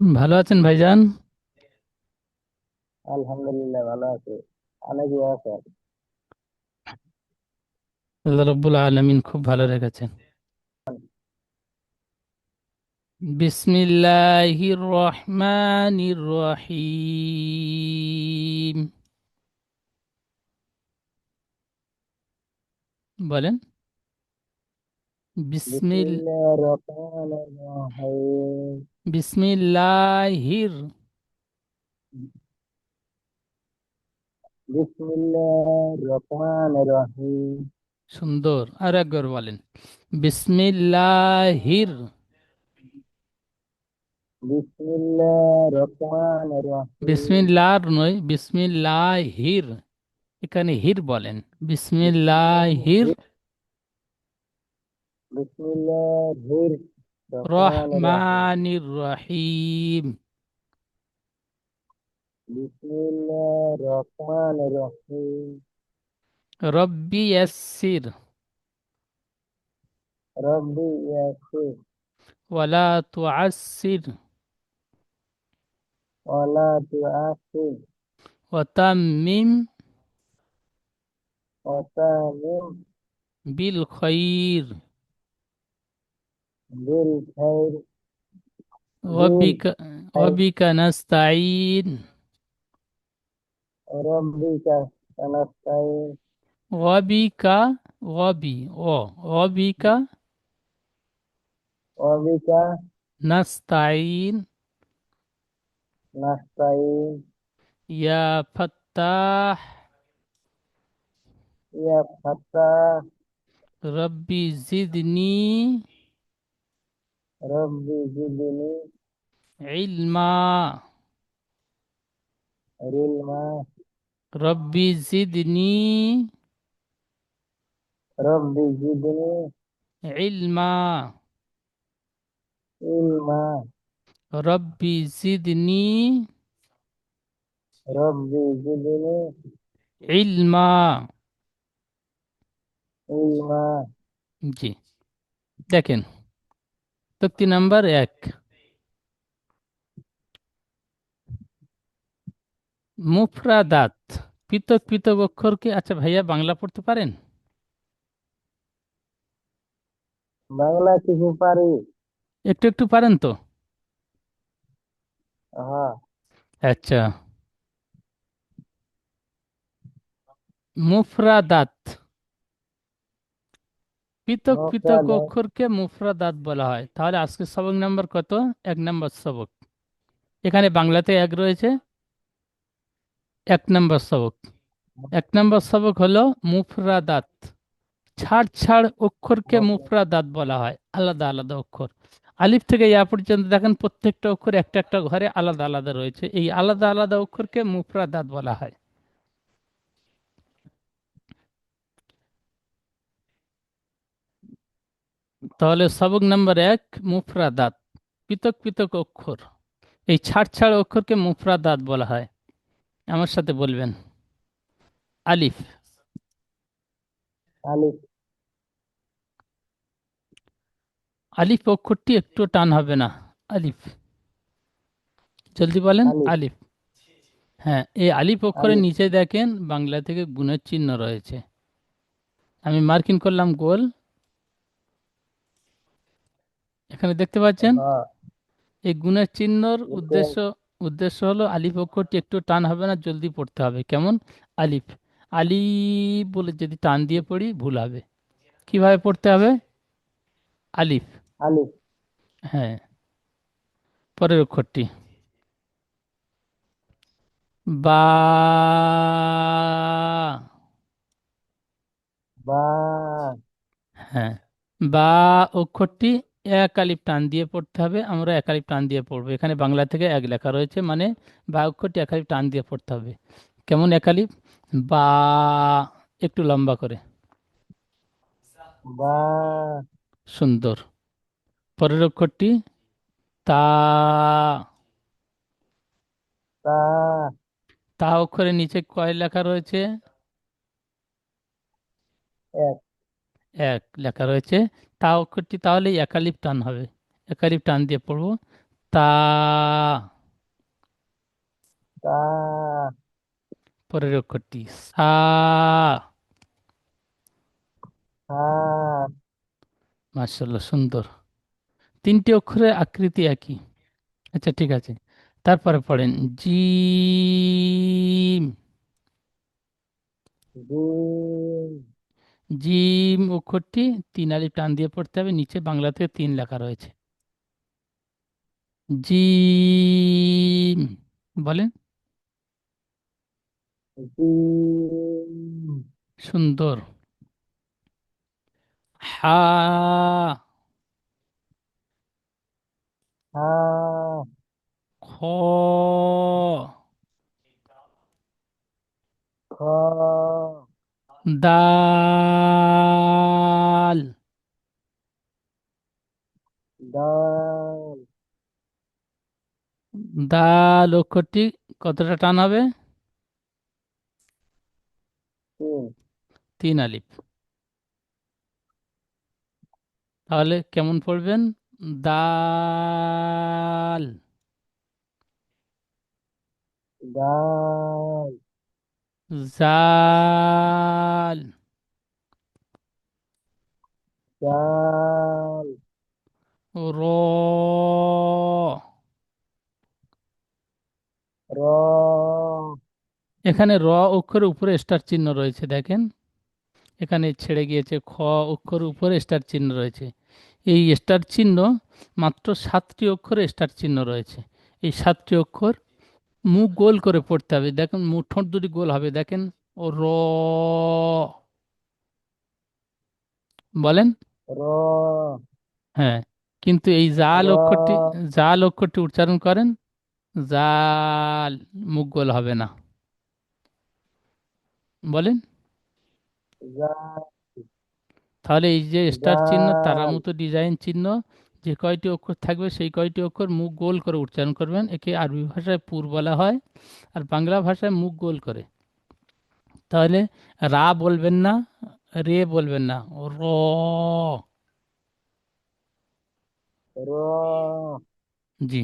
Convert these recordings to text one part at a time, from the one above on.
ভালো আছেন ভাইজান? আলহামদুলিল্লাহ ভালো আছি। অনেক আছেন আল্লাহ রব্বুল আলমিন খুব ভালো রেখেছেন। বিসমিল্লাহির রহমানির রহিম। বলেন। বিসমিল বিসমিল্লাহির রহমানির রহিম। বিসমিল্লাহির সুন্দর। আর একবার বলেন। বিসমিল্লাহির বিসমিল্লার নয় বিসমিল্লাহির। এখানে হির বলেন। বিসমিল্লাহির বিসমিল্লাহির রহমানির রহিম রহমানির রহিম বিসমিল্লাহির রহমানির রহিম রব্বি ইয়াসসির রব্বি ইয়াসির ওয়ালা তুআসসির ওয়ালা তুআসির ওয়াতাম্মিম ওয়া بالخير وبك وبك نستعين ربك نستعين وبك وبي او وبك وبك نستعين نستعين يا فتاح يا فتاح ربي زدني ربي زدني علما. علما. ربي زدني. ربي زدني علما. علما. ربي زدني. ربي زدني علما. علما. जी لكن তক্তি নাম্বার এক। মুফরাদাত পৃথক পৃথক অক্ষরকে আচ্ছা ভাইয়া বাংলা পড়তে পারেন? বাংলা কিছু পারি। একটু একটু পারেন তো? হ্যাঁ। আচ্ছা। মুফরাদাত পৃথক পৃথক। অক্ষরকে মুফরাদাত বলা হয়। তাহলে আজকে সবক নাম্বার কত? এক নাম্বার সবক। এখানে বাংলাতে এক রয়েছে। এক নাম্বার সবক। এক নাম্বার সবক হলো মুফরাদাত। ছাড় ছাড় অক্ষরকে। মুফরাদাত বলা হয়। আলাদা আলাদা অক্ষর। আলিফ থেকে ইয়া পর্যন্ত দেখেন প্রত্যেকটা অক্ষর একটা একটা ঘরে আলাদা আলাদা রয়েছে। এই আলাদা আলাদা অক্ষরকে মুফরাদাত বলা হয়। তাহলে সবক নাম্বার এক মুফরাদাত পৃথক পৃথক অক্ষর। এই ছাড় ছাড় অক্ষরকে মুফরাদাত বলা হয়। আমার সাথে বলবেন। আলিফ। আলিফ। আলিফ অক্ষরটি একটু টান হবে না। আলিফ। জলদি বলেন। আলিফ। হ্যাঁ এই আলিফ অক্ষরের নিচে দেখেন বাংলা থেকে গুণের চিহ্ন রয়েছে। আমি মার্কিং করলাম গোল। এখানে দেখতে পাচ্ছেন? এই গুণের চিহ্নর উদ্দেশ্য উদ্দেশ্য হলো আলিফ অক্ষরটি একটু টান হবে না জলদি পড়তে হবে। কেমন? আলিফ। আলিফ বলে যদি টান দিয়ে পড়ি ভুল হবে। কীভাবে পড়তে হবে? আলিফ। আলিফ। হ্যাঁ। পরের অক্ষরটি। বা। বা। হ্যাঁ। বা অক্ষরটি এক আলিফ টান দিয়ে পড়তে হবে আমরা এক আলিফ টান দিয়ে পড়ব। এখানে বাংলা থেকে এক লেখা রয়েছে মানে বা অক্ষরটি এক আলিফ টান দিয়ে পড়তে হবে। কেমন এক আলিফ বা একটু লম্বা করে। বা সুন্দর। পরের অক্ষরটি তা তা তা অক্ষরের নিচে কয় লেখা রয়েছে? এক। এক লেখা রয়েছে। তা অক্ষরটি তাহলে একালিপ টান হবে। একালিপ টান দিয়ে পড়ব। তা পরের অক্ষরটি সা হা সুন্দর। তিনটি অক্ষরের আকৃতি একই। আচ্ছা ঠিক আছে। তারপরে পড়েন। জি জিম। জিম অক্ষরটি তিন আলিফ টান দিয়ে পড়তে হবে নিচে বাংলা থেকে তিন লেখা রয়েছে। জিম বলেন। সুন্দর। হা। হা। খ। খ। দাল। দাল। দাল অক্ষরটি কতটা টান হবে? তিন আলিফ। তাহলে কেমন পড়বেন? দাল। দাল। জাল জাল র র এখানে র অক্ষরের উপরে স্টার চিহ্ন রয়েছে দেখেন। এখানে ছেড়ে গিয়েছে খ অক্ষর উপরে স্টার চিহ্ন রয়েছে। এই স্টার চিহ্ন মাত্র সাতটি অক্ষরে স্টার চিহ্ন রয়েছে। এই সাতটি অক্ষর মুখ গোল করে পড়তে হবে। দেখেন মুখ ঠোঁট দুটি গোল হবে দেখেন ও র। বলেন? র। হ্যাঁ কিন্তু এই জাল অক্ষরটি জাল অক্ষরটি উচ্চারণ করেন জাল মুখ গোল হবে না। বলেন? তাহলে এই যে স্টার চিহ্ন তারা মতো ডিজাইন চিহ্ন যে কয়টি অক্ষর থাকবে সেই কয়টি অক্ষর মুখ গোল করে উচ্চারণ করবেন। একে আরবি ভাষায় পুর বলা হয় আর বাংলা ভাষায় মুখ গোল করে। তাহলে রা বলবেন না রে বলবেন না। র। জি।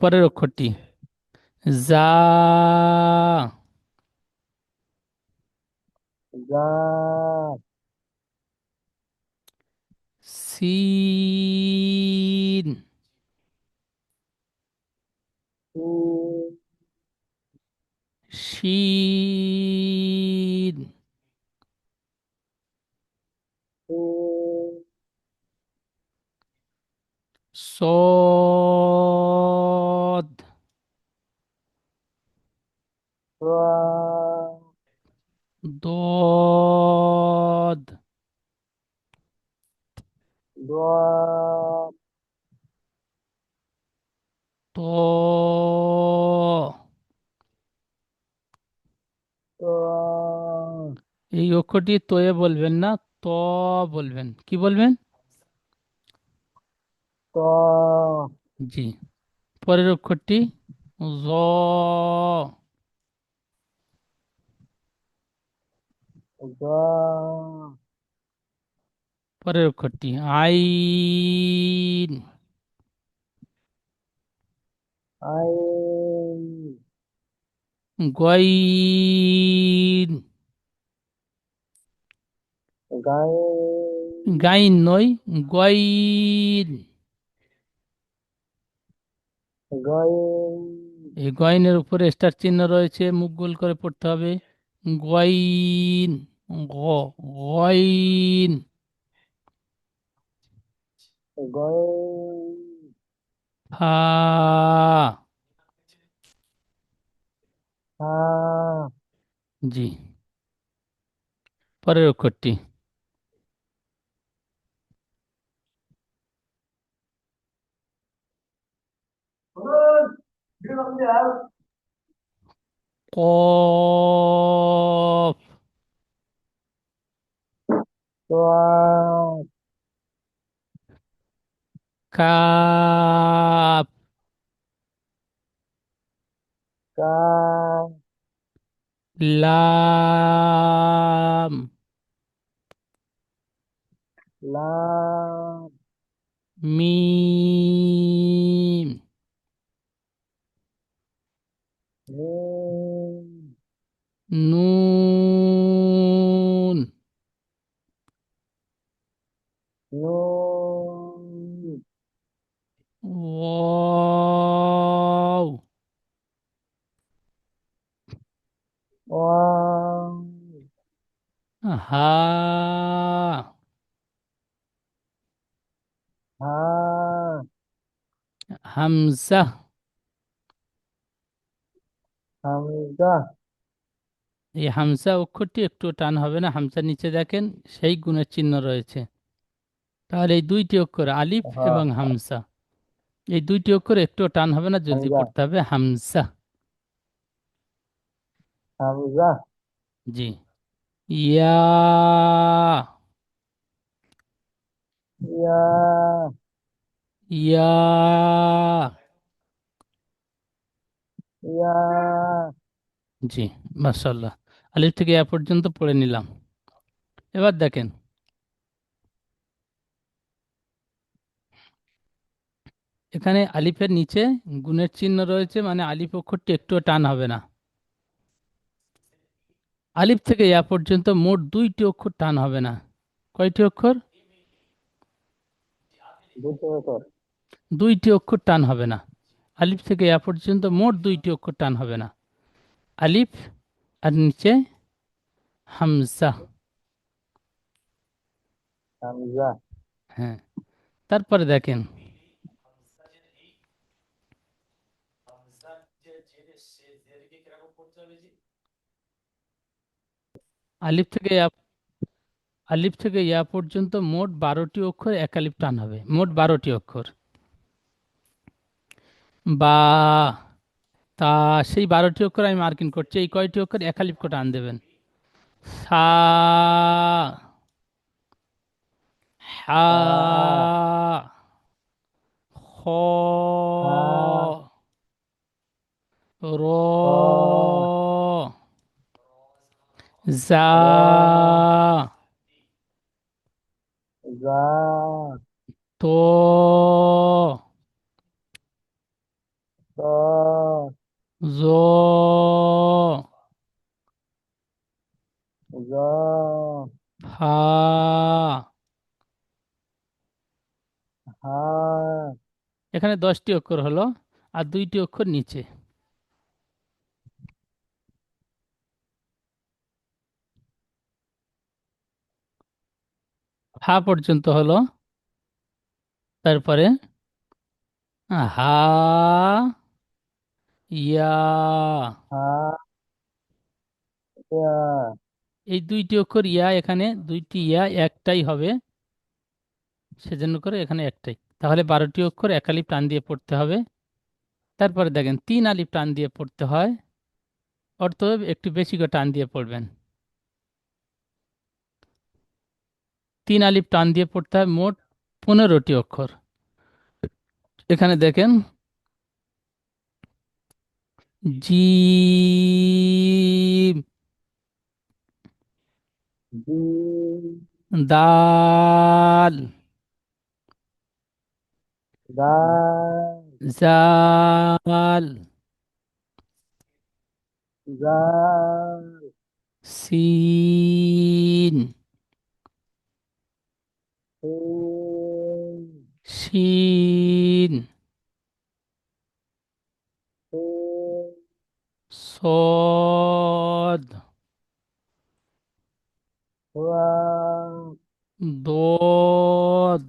পরের অক্ষরটি। যা। জা Sin. Sin. Sod. Dod. এই অক্ষরটি তোয়ে বলবেন না ত বলবেন কি বলবেন তো জি পরের অক্ষরটি জ জা পরের অক্ষরটি আইন আইন গইন গাইন গাইন নয় গইন। গাইন এই গয়নের উপরে স্টার চিহ্ন রয়েছে মুখ গোল করে পড়তে হবে। গয়িন গ গয়িন হা। জি। পরের অক্ষরটি। Qaf. Wow. Kap. Kap. Lam. Lam. Mim. হা। হা। হামজা। হামজা। এই হামজা অক্ষরটি একটু টান হবে না হামজার নিচে দেখেন সেই গুণের চিহ্ন রয়েছে। তাহলে এই দুইটি অক্ষর আলিফ এবং হামজা। এই দুইটি অক্ষর একটু টান হবে না জলদি পড়তে হবে। হামজা। হামজা। জি। ইয়া ইয়া ইয়া ইয়া জি মাশাল্লাহ আলিফ থেকে ইয়া পর্যন্ত পড়ে নিলাম। এবার দেখেন। এখানে আলিফের নিচে গুণের চিহ্ন রয়েছে মানে আলিফ অক্ষরটি একটুও টান হবে না। আলিফ থেকে ইয়া পর্যন্ত মোট দুইটি অক্ষর টান হবে না। কয়টি অক্ষর? দুইটি অক্ষর। টান হবে না। আলিফ থেকে ইয়া পর্যন্ত মোট দুইটি অক্ষর টান হবে না। আলিফ আর নিচে হামজা। হামজা। হ্যাঁ। তারপরে দেখেন। আলিফ থেকে ইয়া আলিফ থেকে ইয়া পর্যন্ত মোট বারোটি অক্ষর এক আলিফ টান হবে। মোট বারোটি অক্ষর। বা, তা, সেই বারোটি অক্ষর আমি মার্কিং করছি। এই কয়টি অক্ষর এক আলিফ করে টান দেবেন? সা, হা খ র জা জা তো ত জ জ ফা হা এখানে দশটি অক্ষর হলো আর দুইটি অক্ষর নিচে। হা পর্যন্ত হলো। তারপরে হা ইয়া। এই দুইটি অক্ষর ইয়া এখানে দুইটি ইয়া একটাই হবে। সেজন্য করে এখানে একটাই। তাহলে বারোটি অক্ষর এক আলিফ টান দিয়ে পড়তে হবে। তারপরে দেখেন তিন আলিফ টান দিয়ে পড়তে হয়। অর্থ একটু বেশি করে টান দিয়ে পড়বেন। তিন আলিফ টান দিয়ে পড়তে হয় মোট পনেরোটি অক্ষর। এখানে দেখেন জি দাল দাল জাল জাল সিন। সিন শিন সিন সদ ওয়াও দোদ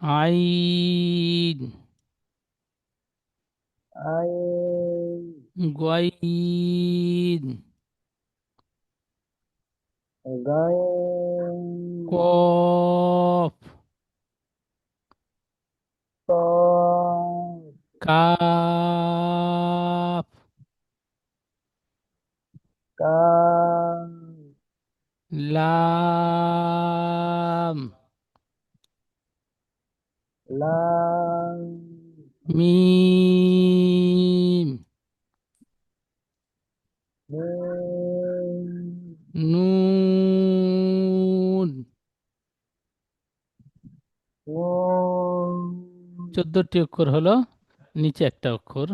আইন গাইন Gái... Cốp. Cốp. Cáp. Lam. Lam. Mi. চোদ্দটি অক্ষর হলো, নিচে একটা অক্ষর।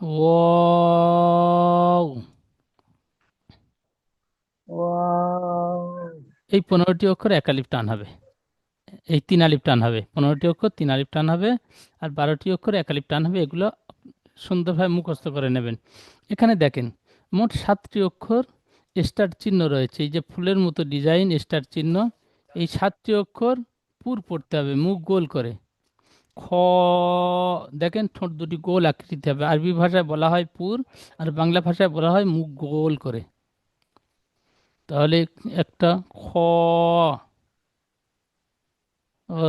ও, এই পনেরোটি অক্ষর এক টান হবে। এই তিন আলিফ টান হবে। পনেরোটি অক্ষর, তিন আলিফ টান হবে। আর বারোটি অক্ষর, এক টান হবে। এগুলো সুন্দরভাবে মুখস্থ করে নেবেন। এখানে দেখেন, মোট সাতটি অক্ষর স্টার চিহ্ন রয়েছে। এই যে ফুলের মতো ডিজাইন স্টার চিহ্ন, এই সাতটি অক্ষর পুর পড়তে হবে, মুখ গোল করে। খ দেখেন ঠোঁট দুটি গোল আকৃতি হবে। আরবি ভাষায় বলা হয় পুর আর বাংলা ভাষায় বলা হয় মুখ গোল করে। তাহলে একটা খ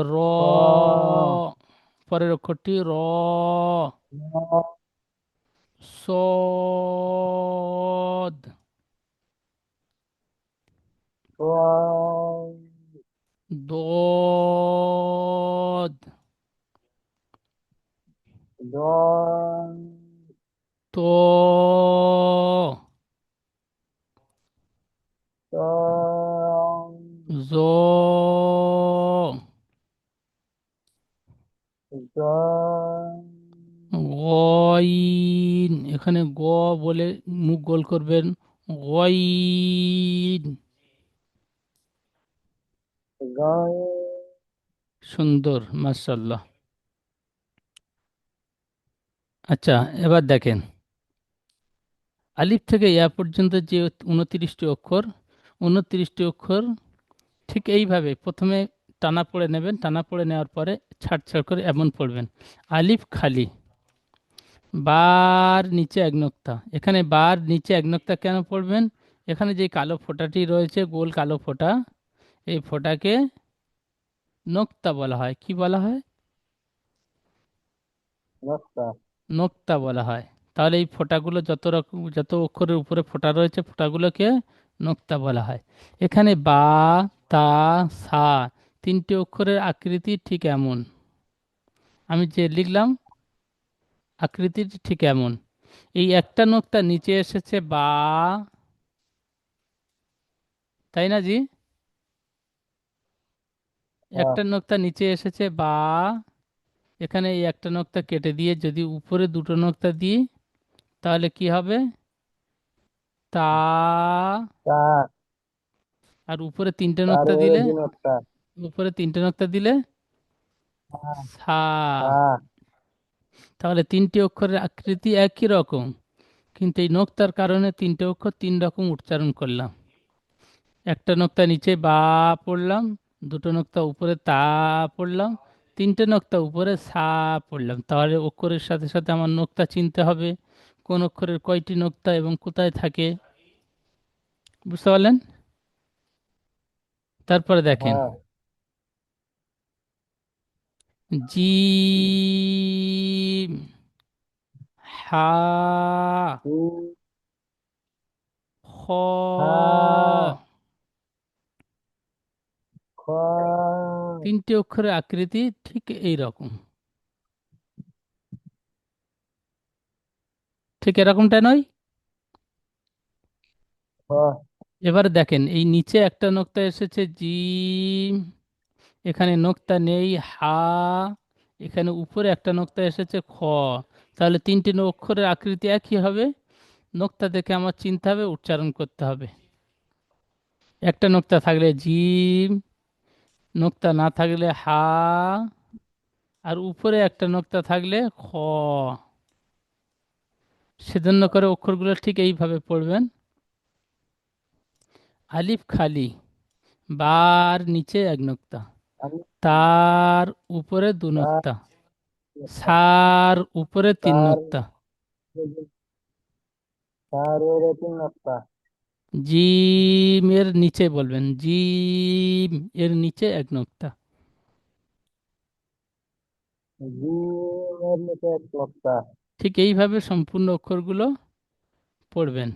র পরের অক্ষরটি র সদ দদ ত জ গইন। এখানে গ বলে মুখ গোল করবেন। গইন। সুন্দর মাশাল্লাহ আচ্ছা এবার দেখেন। আলিফ থেকে ইয়া পর্যন্ত যে উনত্রিশটি অক্ষর উনত্রিশটি অক্ষর ঠিক এইভাবে প্রথমে টানা পড়ে নেবেন, টানা পড়ে নেওয়ার পরে ছাড় ছাড় করে এমন পড়বেন। আলিফ খালি। বার নিচে এক নোক্তা। এখানে বার নিচে এক নোক্তা কেন পড়বেন? এখানে যে কালো ফোঁটাটি রয়েছে, গোল কালো ফোঁটা, এই ফোঁটাকে নোক্তা বলা হয়। কি বলা হয়? বলা হয়। তাহলে এই ফোঁটাগুলো যত রকম যত অক্ষরের উপরে ফোঁটা রয়েছে ফোঁটাগুলোকে নোক্তা বলা হয়। এখানে বা তা সা তিনটি অক্ষরের আকৃতি ঠিক এমন। আমি যে লিখলাম আকৃতিটি ঠিক এমন। এই একটা নোক্তা নিচে এসেছে বা তাই না জি? একটা নোক্তা নিচে এসেছে বা এখানে এই একটা নোক্তা কেটে দিয়ে যদি উপরে দুটো নোক্তা দিই তাহলে কি হবে? তা আর উপরে তিনটে নোক্তা দিলে? উপরে তিনটে নোক্তা দিলে? সা তাহলে তিনটি অক্ষরের আকৃতি একই রকম কিন্তু এই নোক্তার কারণে তিনটে অক্ষর তিন রকম উচ্চারণ করলাম। একটা নোক্তা নিচে বা পড়লাম দুটো নোক্তা উপরে তা পড়লাম তিনটে নোক্তা উপরে সা পড়লাম। তাহলে অক্ষরের সাথে সাথে আমার নোক্তা চিনতে হবে কোন অক্ষরের কয়টি নোক্তা এবং কোথায় থাকে। বুঝতে পারলেন? তারপরে দেখেন। জিম হা খ তিনটি অক্ষরের আকৃতি ঠিক এই রকম ঠিক এরকমটা নয়? এবার দেখেন এই নিচে একটা নোক্তা এসেছে জিম এখানে নোক্তা নেই হা এখানে উপরে একটা নোক্তা এসেছে খ। তাহলে তিনটি অক্ষরের আকৃতি একই হবে? নোক্তা দেখে আমার চিনতে হবে উচ্চারণ করতে হবে। একটা নোক্তা থাকলে জিম নোক্তা না থাকলে হা আর উপরে একটা নোক্তা থাকলে খ। সেজন্য করে অক্ষরগুলো ঠিক এইভাবে পড়বেন। আলিফ খালি বার নিচে এক নোক্তা তার উপরে দু নোক্তা সার উপরে তিন নোক্তা। জিমের নিচে বলবেন জিমের নিচে এক নোক্তা। ঠিক এইভাবে সম্পূর্ণ অক্ষরগুলো পড়বেন।